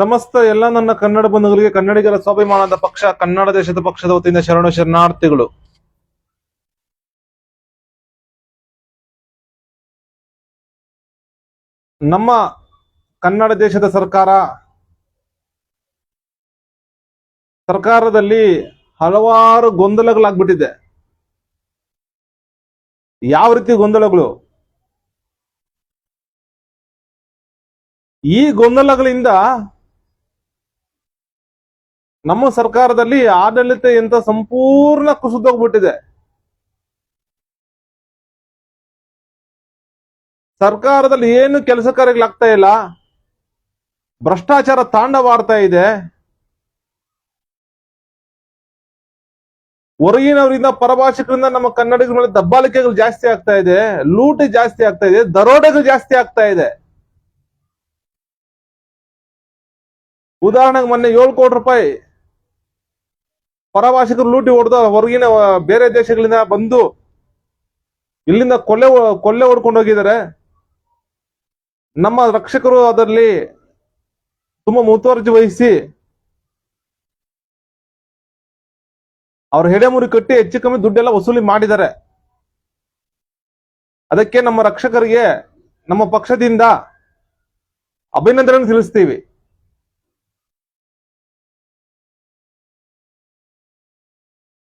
ಸಮಸ್ತ ಎಲ್ಲ ನನ್ನ ಕನ್ನಡ ಬಂಧುಗಳಿಗೆ ಕನ್ನಡಿಗರ ಸ್ವಾಭಿಮಾನದ ಪಕ್ಷ, ಕನ್ನಡ ದೇಶದ ಪಕ್ಷದ ವತಿಯಿಂದ ಶರಣು ಶರಣಾರ್ಥಿಗಳು. ನಮ್ಮ ಕನ್ನಡ ದೇಶದ ಸರ್ಕಾರ ಸರ್ಕಾರದಲ್ಲಿ ಹಲವಾರು ಗೊಂದಲಗಳಾಗ್ಬಿಟ್ಟಿದೆ. ಯಾವ ರೀತಿ ಗೊಂದಲಗಳು? ಈ ಗೊಂದಲಗಳಿಂದ ನಮ್ಮ ಸರ್ಕಾರದಲ್ಲಿ ಆಡಳಿತ ಎಂತ ಸಂಪೂರ್ಣ ಕುಸಿದೋಗ್ಬಿಟ್ಟಿದೆ. ಸರ್ಕಾರದಲ್ಲಿ ಏನು ಕೆಲಸ ಕಾರ್ಯಗಳಾಗ್ತಾ ಇಲ್ಲ. ಭ್ರಷ್ಟಾಚಾರ ತಾಂಡವಾಡ್ತಾ ಇದೆ. ಹೊರಗಿನವರಿಂದ ಪರಭಾಷಿಕರಿಂದ ನಮ್ಮ ಕನ್ನಡಿಗರ ಮೇಲೆ ದಬ್ಬಾಳಿಕೆಗಳು ಜಾಸ್ತಿ ಆಗ್ತಾ ಇದೆ. ಲೂಟಿ ಜಾಸ್ತಿ ಆಗ್ತಾ ಇದೆ. ದರೋಡೆಗಳು ಜಾಸ್ತಿ ಆಗ್ತಾ ಇದೆ. ಉದಾಹರಣೆಗೆ ಮೊನ್ನೆ ಏಳು ಕೋಟಿ ರೂಪಾಯಿ ಪರಭಾಷಿಕರು ಲೂಟಿ ಹೊಡೆದ ಹೊರಗಿನ ಬೇರೆ ದೇಶಗಳಿಂದ ಬಂದು ಇಲ್ಲಿಂದ ಕೊಲ್ಲೆ ಕೊಲ್ಲೆ ಹೊಡ್ಕೊಂಡು ಹೋಗಿದ್ದಾರೆ. ನಮ್ಮ ರಕ್ಷಕರು ಅದರಲ್ಲಿ ತುಂಬಾ ಮುತುವರ್ಜಿ ವಹಿಸಿ ಅವ್ರ ಹೆಡೆಮುರಿ ಕಟ್ಟಿ ಹೆಚ್ಚು ಕಮ್ಮಿ ದುಡ್ಡೆಲ್ಲ ವಸೂಲಿ ಮಾಡಿದ್ದಾರೆ. ಅದಕ್ಕೆ ನಮ್ಮ ರಕ್ಷಕರಿಗೆ, ನಮ್ಮ ಪಕ್ಷದಿಂದ ಅಭಿನಂದನೆ ತಿಳಿಸ್ತೀವಿ.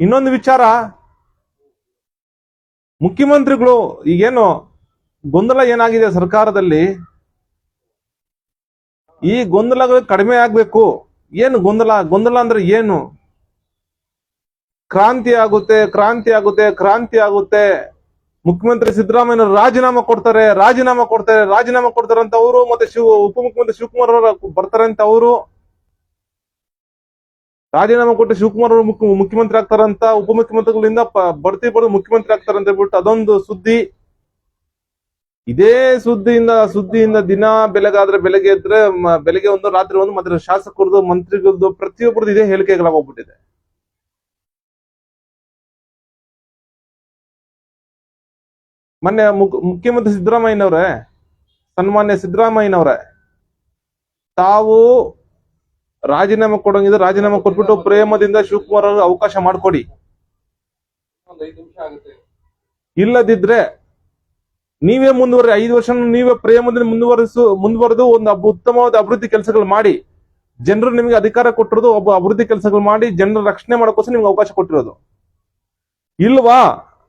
ಇನ್ನೊಂದು ವಿಚಾರ. ಮುಖ್ಯಮಂತ್ರಿಗಳು ಈಗೇನು ಗೊಂದಲ ಏನಾಗಿದೆ ಸರ್ಕಾರದಲ್ಲಿ? ಈ ಗೊಂದಲಗಳು ಕಡಿಮೆ ಆಗ್ಬೇಕು. ಏನು ಗೊಂದಲ? ಗೊಂದಲ ಅಂದ್ರೆ ಏನು? ಕ್ರಾಂತಿ ಆಗುತ್ತೆ ಕ್ರಾಂತಿ ಆಗುತ್ತೆ ಕ್ರಾಂತಿ ಆಗುತ್ತೆ. ಮುಖ್ಯಮಂತ್ರಿ ಸಿದ್ದರಾಮಯ್ಯ ರಾಜೀನಾಮೆ ಕೊಡ್ತಾರೆ ರಾಜೀನಾಮೆ ಕೊಡ್ತಾರೆ ರಾಜೀನಾಮೆ ಕೊಡ್ತಾರೆ ಅಂತ ಅವರು ಮತ್ತೆ ಶಿವ ಉಪಮುಖ್ಯಮಂತ್ರಿ ಶಿವಕುಮಾರ್ ಅವರು ಬರ್ತಾರೆ ಅಂತ ಅವರು. ರಾಜೀನಾಮೆ ಕೊಟ್ಟು ಶಿವಕುಮಾರ್ ಅವರು ಮುಖ್ಯ ಮುಖ್ಯಮಂತ್ರಿ ಆಗ್ತಾರಂತ, ಉಪಮುಖ್ಯಮಂತ್ರಿಗಳಿಂದ ಬಡ್ತಿ ಪಡೆದು ಮುಖ್ಯಮಂತ್ರಿ ಆಗ್ತಾರಂತ ಹೇಳ್ಬಿಟ್ಟು ಅದೊಂದು ಸುದ್ದಿ. ಇದೇ ಸುದ್ದಿಯಿಂದ ಸುದ್ದಿಯಿಂದ ದಿನ ಬೆಳಗಾದ್ರೆ ಬೆಳಗ್ಗೆ ಎದ್ರೆ ಬೆಳಗ್ಗೆ ಒಂದು, ರಾತ್ರಿ ಒಂದು ಮತ್ತೆ ಶಾಸಕರದ್ದು ಮಂತ್ರಿಗಳದ್ದು ಪ್ರತಿಯೊಬ್ಬರದ್ದು ಇದೇ ಹೇಳಿಕೆಗಳಾಗೋಗ್ಬಿಟ್ಟಿದೆ ಮೊನ್ನೆ ಮುಖ್- ಮುಖ್ಯಮಂತ್ರಿ ಸಿದ್ದರಾಮಯ್ಯನವ್ರೆ, ಸನ್ಮಾನ್ಯ ಸಿದ್ದರಾಮಯ್ಯನವ್ರೆ, ತಾವು ರಾಜೀನಾಮೆ ಕೊಡೋಂಗಿದ್ರೆ ರಾಜೀನಾಮೆ ಕೊಟ್ಬಿಟ್ಟು ಪ್ರೇಮದಿಂದ ಶಿವಕುಮಾರ್ ಅವ್ರಿಗೆ ಅವಕಾಶ ಮಾಡಿಕೊಡಿ. ಇಲ್ಲದಿದ್ರೆ ನೀವೇ ಮುಂದುವರಿ ಐದು ವರ್ಷ ನೀವೇ ಪ್ರೇಮದಿಂದ ಮುಂದುವರಿಸು ಮುಂದುವರೆದು ಒಂದು ಉತ್ತಮವಾದ ಅಭಿವೃದ್ಧಿ ಕೆಲಸಗಳು ಮಾಡಿ. ಜನರು ನಿಮಗೆ ಅಧಿಕಾರ ಕೊಟ್ಟಿರೋದು ಒಬ್ಬ ಅಭಿವೃದ್ಧಿ ಕೆಲಸಗಳು ಮಾಡಿ ಜನರ ರಕ್ಷಣೆ ಮಾಡೋಕೋಸ್ಕರ ನಿಮ್ಗೆ ಅವಕಾಶ ಕೊಟ್ಟಿರೋದು. ಇಲ್ವಾ?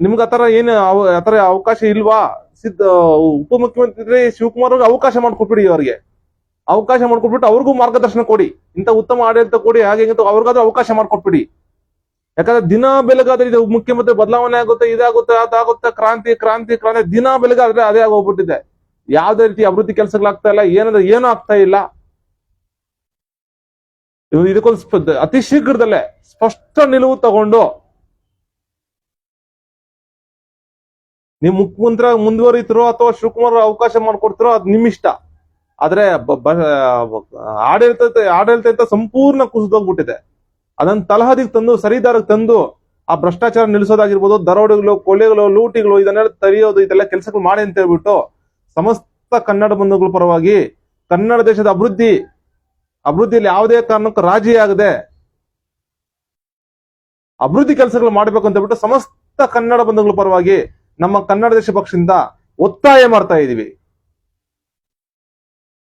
ನಿಮ್ಗೆ ಆತರ ಏನು ಆತರ ಅವಕಾಶ ಇಲ್ವಾ? ಸಿದ್ದ ಉಪಮುಖ್ಯಮಂತ್ರಿ ಶಿವಕುಮಾರ್ ಅವ್ರಿಗೆ ಅವಕಾಶ ಮಾಡಿಕೊಟ್ಬಿಡಿ ಅವ್ರಿಗೆ. ಅವಕಾಶ ಮಾಡ್ಕೊಟ್ಬಿಟ್ಟು ಅವ್ರಿಗೂ ಮಾರ್ಗದರ್ಶನ ಕೊಡಿ. ಇಂಥ ಉತ್ತಮ ಆಡಳಿತ ಕೊಡಿ, ಹಾಗೆ ಅವ್ರಿಗಾದ್ರೂ ಅವಕಾಶ ಮಾಡ್ಕೊಟ್ಬಿಡಿ. ಯಾಕಂದ್ರೆ ದಿನ ಬೆಳಗಾದ್ರೆ ಇದು ಮುಖ್ಯಮಂತ್ರಿ ಬದಲಾವಣೆ ಆಗುತ್ತೆ, ಇದಾಗುತ್ತೆ, ಅದಾಗುತ್ತೆ, ಕ್ರಾಂತಿ ಕ್ರಾಂತಿ ಕ್ರಾಂತಿ, ದಿನ ಬೆಳಗಾದ್ರೆ ಅದೇ ಆಗೋಗ್ಬಿಟ್ಟಿದೆ. ಯಾವ್ದೇ ರೀತಿ ಅಭಿವೃದ್ಧಿ ಕೆಲಸಗಳಾಗ್ತಾ ಇಲ್ಲ, ಏನಂದ್ರೆ ಏನೂ ಆಗ್ತಾ ಇಲ್ಲ ಇದಕ್ಕೊಂದು ಅತಿ ಶೀಘ್ರದಲ್ಲೇ ಸ್ಪಷ್ಟ ನಿಲುವು ತಗೊಂಡು ನೀವು ಮುಖ್ಯಮಂತ್ರಿ ಮುಂದುವರಿತಿರೋ ಅಥವಾ ಶಿವಕುಮಾರ್ ಅವಕಾಶ ಮಾಡ್ಕೊಡ್ತಿರೋ ಅದು ನಿಮ್ಮಿಷ್ಟ. ಆದ್ರೆ ಆಡಳಿತ ಆಡಳಿತ ಅಂತ ಸಂಪೂರ್ಣ ಕುಸಿದೋಗ್ಬಿಟ್ಟಿದೆ. ಅದನ್ನ ತಲಹದಿಗೆ ತಂದು ಸರಿದಾರಕ್ಕೆ ತಂದು, ಆ ಭ್ರಷ್ಟಾಚಾರ ನಿಲ್ಲಿಸೋದಾಗಿರ್ಬೋದು, ದರೋಡೆಗಳು, ಕೊಲೆಗಳು, ಲೂಟಿಗಳು, ಇದನ್ನೆಲ್ಲ ತರಿಯೋದು ಇದೆಲ್ಲ ಕೆಲಸಗಳು ಮಾಡಿ ಅಂತ ಹೇಳ್ಬಿಟ್ಟು ಸಮಸ್ತ ಕನ್ನಡ ಬಂಧುಗಳ ಪರವಾಗಿ ಕನ್ನಡ ದೇಶದ ಅಭಿವೃದ್ಧಿ, ಅಭಿವೃದ್ಧಿಯಲ್ಲಿ ಯಾವುದೇ ಕಾರಣಕ್ಕೂ ರಾಜಿ ಆಗದೆ ಅಭಿವೃದ್ಧಿ ಕೆಲಸಗಳು ಮಾಡಬೇಕು ಅಂತ ಹೇಳ್ಬಿಟ್ಟು ಸಮಸ್ತ ಕನ್ನಡ ಬಂಧುಗಳ ಪರವಾಗಿ ನಮ್ಮ ಕನ್ನಡ ದೇಶ ಪಕ್ಷದಿಂದ ಒತ್ತಾಯ ಮಾಡ್ತಾ ಇದೀವಿ.